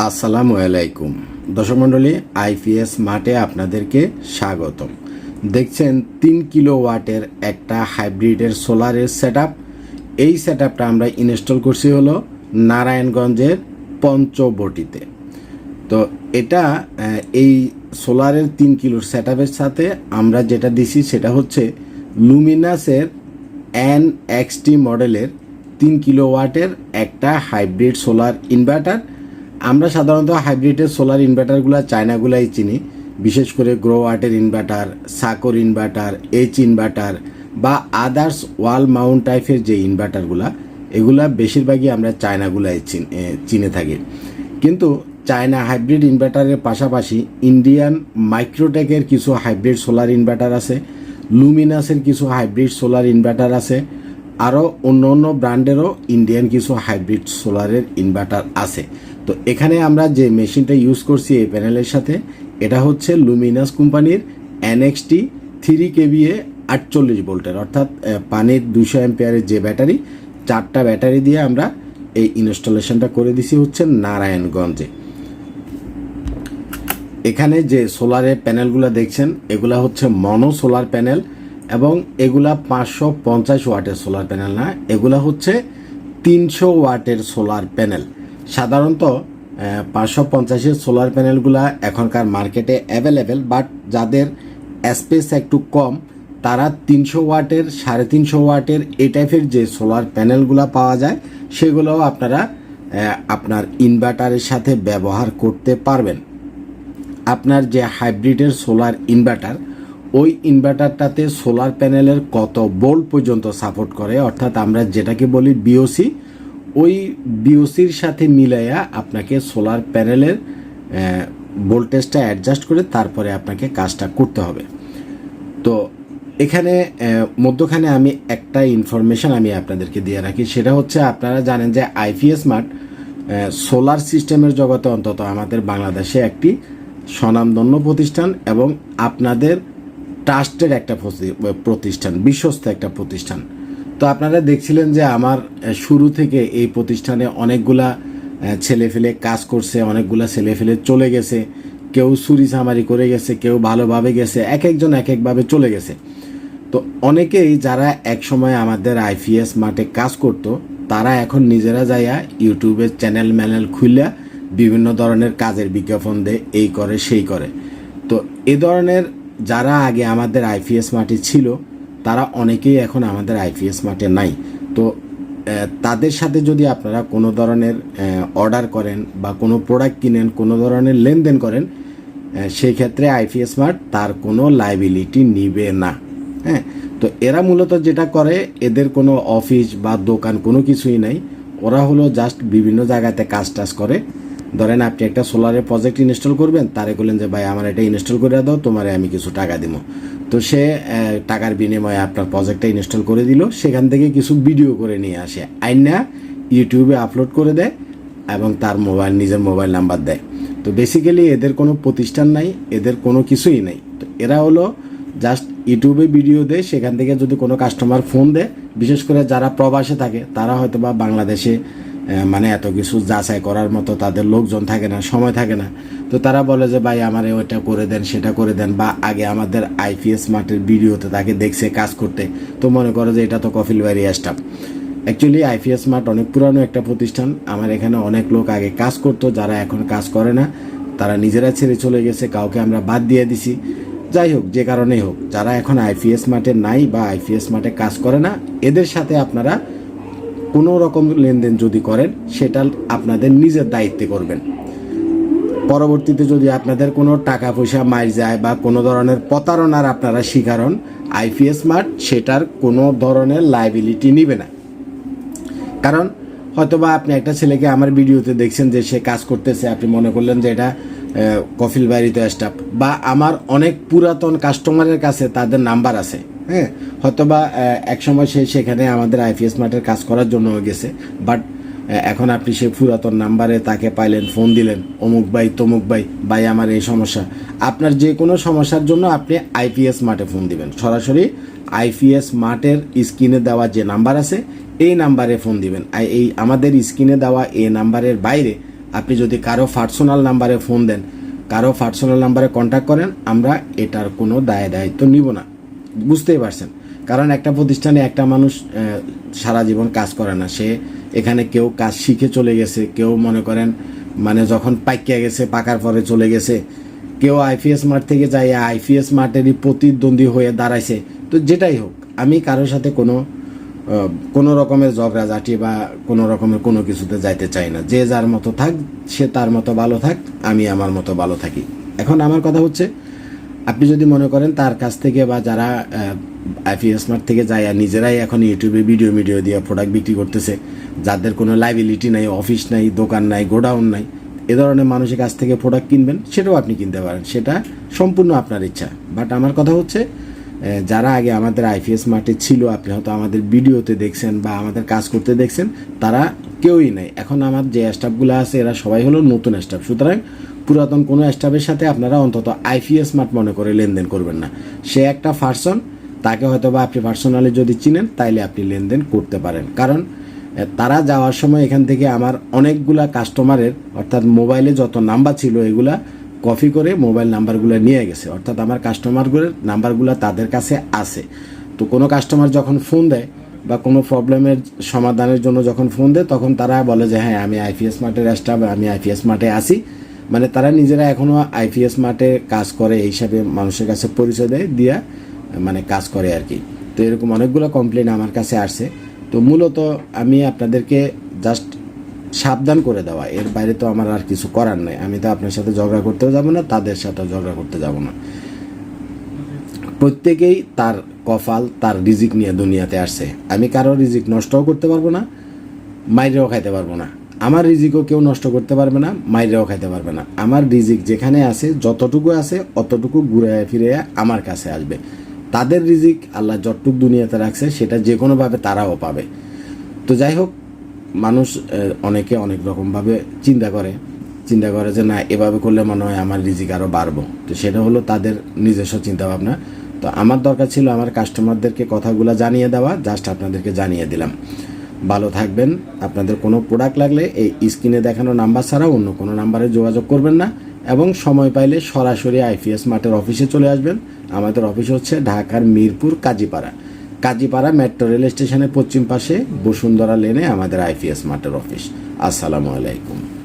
আসসালামু আলাইকুম। দর্শক মণ্ডলী, আইপিএস মাঠে আপনাদেরকে স্বাগতম। দেখছেন তিন কিলো ওয়াটের একটা হাইব্রিডের সোলারের সেট এই সেট আমরা ইনস্টল করছি হলো নারায়ণগঞ্জের পঞ্চবটিতে। তো এটা এই সোলারের তিন কিলোর সেট সাথে আমরা যেটা দিছি সেটা হচ্ছে লুমিনাসের এন এক্সটি মডেলের তিন কিলো ওয়াটের একটা হাইব্রিড সোলার ইনভার্টার। আমরা সাধারণত হাইব্রিডের সোলার ইনভার্টারগুলো চায়নাগুলাই চিনি, বিশেষ করে গ্রো ওয়াটের ইনভার্টার, সাকর ইনভার্টার, এইচ ইনভার্টার বা আদার্স ওয়াল মাউন্ট টাইপের যে ইনভার্টারগুলা, এগুলা বেশিরভাগই আমরা চায়নাগুলাই চিন- চিনে থাকি। কিন্তু চায়না হাইব্রিড ইনভার্টারের পাশাপাশি ইন্ডিয়ান মাইক্রোটেকের কিছু হাইব্রিড সোলার ইনভার্টার আছে, লুমিনাসের কিছু হাইব্রিড সোলার ইনভার্টার আছে আরও অন্য অন্য ব্র্যান্ডেরও ইন্ডিয়ান কিছু হাইব্রিড সোলারের ইনভার্টার আছে। তো এখানে আমরা যে মেশিনটা ইউজ করছি এই প্যানেলের সাথে, এটা হচ্ছে লুমিনাস কোম্পানির এনএক্সটি থ্রি কেভিএ আটচল্লিশ ভোল্টের। অর্থাৎ পানির দুশো অ্যাম্পিয়ারের যে ব্যাটারি, চারটা ব্যাটারি দিয়ে আমরা এই ইনস্টলেশনটা করে দিছি হচ্ছে নারায়ণগঞ্জে। এখানে যে সোলারের প্যানেলগুলো দেখছেন, এগুলা হচ্ছে মনো সোলার প্যানেল এবং এগুলা পাঁচশো পঞ্চাশ ওয়াটের সোলার প্যানেল না, এগুলা হচ্ছে তিনশো ওয়াটের সোলার প্যানেল সাধারণত পাঁচশো পঞ্চাশের সোলার প্যানেলগুলা এখনকার মার্কেটে অ্যাভেলেবেল বাট যাদের স্পেস একটু কম, তারা তিনশো ওয়াটের, সাড়ে তিনশো ওয়াটের এই টাইপের যে সোলার প্যানেলগুলো পাওয়া যায়, সেগুলোও আপনারা আপনার ইনভার্টারের সাথে ব্যবহার করতে পারবেন। আপনার যে হাইব্রিডের সোলার ইনভার্টার ওই ইনভার্টারটাতে সোলার প্যানেলের কত বোল্ট পর্যন্ত সাপোর্ট করে, অর্থাৎ আমরা যেটাকে বলি বিওসি ওই বিওসির সাথে মিলাইয়া আপনাকে সোলার প্যানেলের ভোল্টেজটা অ্যাডজাস্ট করে তারপরে আপনাকে কাজটা করতে হবে। তো এখানে মধ্যখানে আমি একটা ইনফরমেশন আমি আপনাদেরকে দিয়ে রাখি, সেটা হচ্ছে আপনারা জানেন যে আইপিএস মার্ট সোলার সিস্টেমের জগতে অন্তত আমাদের বাংলাদেশে একটি স্বনামধন্য প্রতিষ্ঠান এবং আপনাদের ট্রাস্টের একটা প্রতিষ্ঠান, বিশ্বস্ত একটা প্রতিষ্ঠান। তো আপনারা দেখছিলেন যে আমার শুরু থেকে এই প্রতিষ্ঠানে অনেকগুলা ছেলে ফেলে কাজ করছে, অনেকগুলা ছেলে ফেলে চলে গেছে। কেউ চুরি চামারি করে গেছে, কেউ ভালোভাবে গেছে এক একজন এক একভাবে চলে গেছে। তো অনেকেই যারা একসময় আমাদের আইপিএস মাঠে কাজ করত, তারা এখন নিজেরা যাইয়া ইউটিউবের চ্যানেল ম্যানেল খুললা বিভিন্ন ধরনের কাজের বিজ্ঞাপন দেয়, এই করে, সেই করে। তো এ ধরনের যারা আগে আমাদের আইপিএস মাঠে ছিল, তারা অনেকেই এখন আমাদের আইপিএস মাঠে নাই। তো তাদের সাথে যদি আপনারা কোনো ধরনের অর্ডার করেন বা কোনো প্রোডাক্ট কিনেন, কোনো ধরনের লেনদেন করেন সেই ক্ষেত্রে আইপিএস মার্ট তার কোনো লাইবিলিটি নিবে না। হ্যাঁ তো এরা মূলত যেটা করে, এদের কোনো অফিস বা দোকান কোনো কিছুই নাই। ওরা হলো জাস্ট বিভিন্ন জায়গাতে কাজ টাজ করে। ধরেন আপনি একটা সোলারের প্রজেক্ট ইনস্টল করবেন, তারে বললেন যে, ভাই, আমার এটা ইনস্টল করে দাও, তোমারে আমি কিছু টাকা দিব তো সে টাকার বিনিময়ে আপনার প্রজেক্টটা ইনস্টল করে দিল, সেখান থেকে কিছু ভিডিও করে নিয়ে আসে। আইনা ইউটিউবে আপলোড করে দেয় এবং তার মোবাইল, নিজের মোবাইল নাম্বার দেয়। তো বেসিক্যালি এদের কোনো প্রতিষ্ঠান নাই, এদের কোনো কিছুই নাই। তো এরা হলো জাস্ট ইউটিউবে ভিডিও দেয়, সেখান থেকে যদি কোনো কাস্টমার ফোন দেয়, বিশেষ করে যারা প্রবাসে থাকে, তারা হয়তো বা বাংলাদেশে মানে এত কিছু যাচাই করার মতো তাদের লোকজন থাকে না, সময় থাকে না। তো তারা বলে যে, ভাই, আমার ওইটা করে দেন, সেটা করে দেন বা আগে আমাদের আইপিএস মার্টের ভিডিওতে তাকে দেখছে কাজ করতে। তো মনে করো যে, এটা তো কফিল বাড়ি স্টাফ অ্যাকচুয়ালি আইপিএস মার্ট অনেক পুরানো একটা প্রতিষ্ঠান। আমার এখানে অনেক লোক আগে কাজ করতো, যারা এখন কাজ করে না। তারা নিজেরা ছেড়ে চলে গেছে, কাউকে আমরা বাদ দিয়ে দিছি। যাই হোক, যে কারণেই হোক, যারা এখন আইপিএস মাঠে নাই বা আইপিএস মাঠে কাজ করে না, এদের সাথে আপনারা কোনো রকম লেনদেন যদি করেন, সেটা আপনাদের নিজের দায়িত্বে করবেন। পরবর্তীতে যদি আপনাদের কোনো টাকা পয়সা মার যায় বা কোনো ধরনের প্রতারণার আপনারা শিকার হন, আইপিএস মার্ট সেটার কোনো ধরনের লাইবিলিটি নিবে না। কারণ হয়তোবা আপনি একটা ছেলেকে আমার ভিডিওতে দেখছেন যে সে কাজ করতেছে, আপনি মনে করলেন যে এটা কফিল বাড়িতে স্টাফ বা আমার অনেক পুরাতন কাস্টমারের কাছে তাদের নাম্বার আছে। হ্যাঁ হয়তোবা এক সময় সে সেখানে আমাদের আইপিএস মার্টের কাজ করার জন্য গেছে। বাট এখন আপনি সেই পুরাতন নাম্বারে তাকে পাইলেন, ফোন দিলেন, অমুক ভাই, তমুক ভাই ভাই আমার এই সমস্যা। আপনার যে কোনো সমস্যার জন্য আপনি আইপিএস মার্টে ফোন দিবেন। সরাসরি আইপিএস মার্টের স্ক্রিনে দেওয়া যে নাম্বার আছে, এই নাম্বারে ফোন দিবেন। এই আমাদের স্ক্রিনে দেওয়া এই নাম্বারের বাইরে আপনি যদি কারও পার্সোনাল নাম্বারে ফোন দেন, কারও পার্সোনাল নাম্বারে কন্ট্যাক্ট করেন, আমরা এটার কোনো দায় দায়িত্ব নিব না। বুঝতেই পারছেন। কারণ একটা প্রতিষ্ঠানে একটা মানুষ সারা জীবন কাজ করে না। সে এখানে কেউ কাজ শিখে চলে গেছে, কেউ মনে করেন মানে যখন পাইকিয়া গেছে, পাকার পরে চলে গেছে, কেউ আইপিএস মাঠ থেকে যাই আইপিএস মাঠেরই প্রতিদ্বন্দ্বী হয়ে দাঁড়াইছে। তো যেটাই হোক, আমি কারোর সাথে কোনো কোনো রকমের ঝগড়াঝাটি বা কোনো রকমের কোনো কিছুতে যাইতে চাই না। যে যার মতো থাক, সে তার মতো ভালো থাক, আমি আমার মতো ভালো থাকি। এখন আমার কথা হচ্ছে আপনি যদি মনে করেন তার কাছ থেকে বা যারা আইপিএস মার্ট থেকে যায় আর নিজেরাই এখন ইউটিউবে ভিডিও ভিডিও দিয়ে প্রোডাক্ট বিক্রি করতেছে, যাদের কোনো লাইবিলিটি নাই অফিস নাই, দোকান নাই গোডাউন নাই, এ ধরনের মানুষের কাছ থেকে প্রোডাক্ট কিনবেন, সেটাও আপনি কিনতে পারেন। সেটা সম্পূর্ণ আপনার ইচ্ছা। বাট আমার কথা হচ্ছে যারা আগে আমাদের আইপিএস মার্টে ছিল, আপনি হয়তো আমাদের ভিডিওতে দেখছেন বা আমাদের কাজ করতে দেখছেন, তারা কেউই নাই। এখন আমার যে স্টাফগুলো আছে, এরা সবাই হলো নতুন স্টাফ সুতরাং পুরাতন কোনো স্টাফের সাথে আপনারা অন্তত আইপিএস স্মার্ট মনে করে লেনদেন করবেন না। সে একটা পার্সন তাকে হয়তো বা আপনি পার্সোনালি যদি চিনেন, তাইলে আপনি লেনদেন করতে পারেন। কারণ তারা যাওয়ার সময় এখান থেকে আমার অনেকগুলা কাস্টমারের অর্থাৎ মোবাইলে যত নাম্বার ছিল, এগুলা কপি করে মোবাইল নাম্বারগুলো নিয়ে গেছে। অর্থাৎ আমার কাস্টমারগুলোর নাম্বারগুলো তাদের কাছে আছে। তো কোনো কাস্টমার যখন ফোন দেয় বা কোনো প্রবলেমের সমাধানের জন্য যখন ফোন দেয়, তখন তারা বলে যে হ্যাঁ আমি আইপিএস মার্টের স্টাফ আমি আইপিএস মার্টে আসি মানে তারা নিজেরা এখনও আইপিএস মাঠে কাজ করে এই হিসাবে মানুষের কাছে পরিচয় দেয়, দিয়া মানে কাজ করে আর কি। তো এরকম অনেকগুলো কমপ্লেন আমার কাছে আসছে তো মূলত আমি আপনাদেরকে জাস্ট সাবধান করে দেওয়া। এর বাইরে তো আমার আর কিছু করার নেই। আমি তো আপনার সাথে ঝগড়া করতেও যাব না, তাদের সাথে ঝগড়া করতে যাব না। প্রত্যেকেই তার কফাল তার রিজিক নিয়ে দুনিয়াতে আসছে আমি কারও রিজিক নষ্টও করতে পারব না, মাইরেও খাইতে পারব না। আমার রিজিকও কেউ নষ্ট করতে পারবে না, মাইরেও খাইতে পারবে না। আমার রিজিক যেখানে আছে, যতটুকু আছে, অতটুকু ঘুরে ফিরে আমার কাছে আসবে। তাদের রিজিক আল্লাহ যতটুক দুনিয়াতে রাখছে, সেটা যে কোনোভাবে তারাও পাবে। তো যাই হোক, মানুষ অনেকে অনেক রকমভাবে চিন্তা করে। চিন্তা করে যে, না, এভাবে করলে মনে হয় আমার রিজিক আরও বাড়বো। তো সেটা হলো তাদের নিজস্ব চিন্তা ভাবনা তো আমার দরকার ছিল আমার কাস্টমারদেরকে কথাগুলো জানিয়ে দেওয়া জাস্ট আপনাদেরকে জানিয়ে দিলাম। ভালো থাকবেন। আপনাদের কোনো প্রোডাক্ট লাগলে এই স্ক্রিনে দেখানো নাম্বার ছাড়া অন্য কোনো নাম্বারে যোগাযোগ করবেন না। এবং সময় পাইলে সরাসরি আইপিএস মাঠের অফিসে চলে আসবেন। আমাদের অফিস হচ্ছে ঢাকার মিরপুর কাজীপাড়া। কাজীপাড়া মেট্রো রেল স্টেশনের পশ্চিম পাশে বসুন্ধরা লেনে আমাদের আইপিএস মাঠের অফিস আসসালামু আলাইকুম।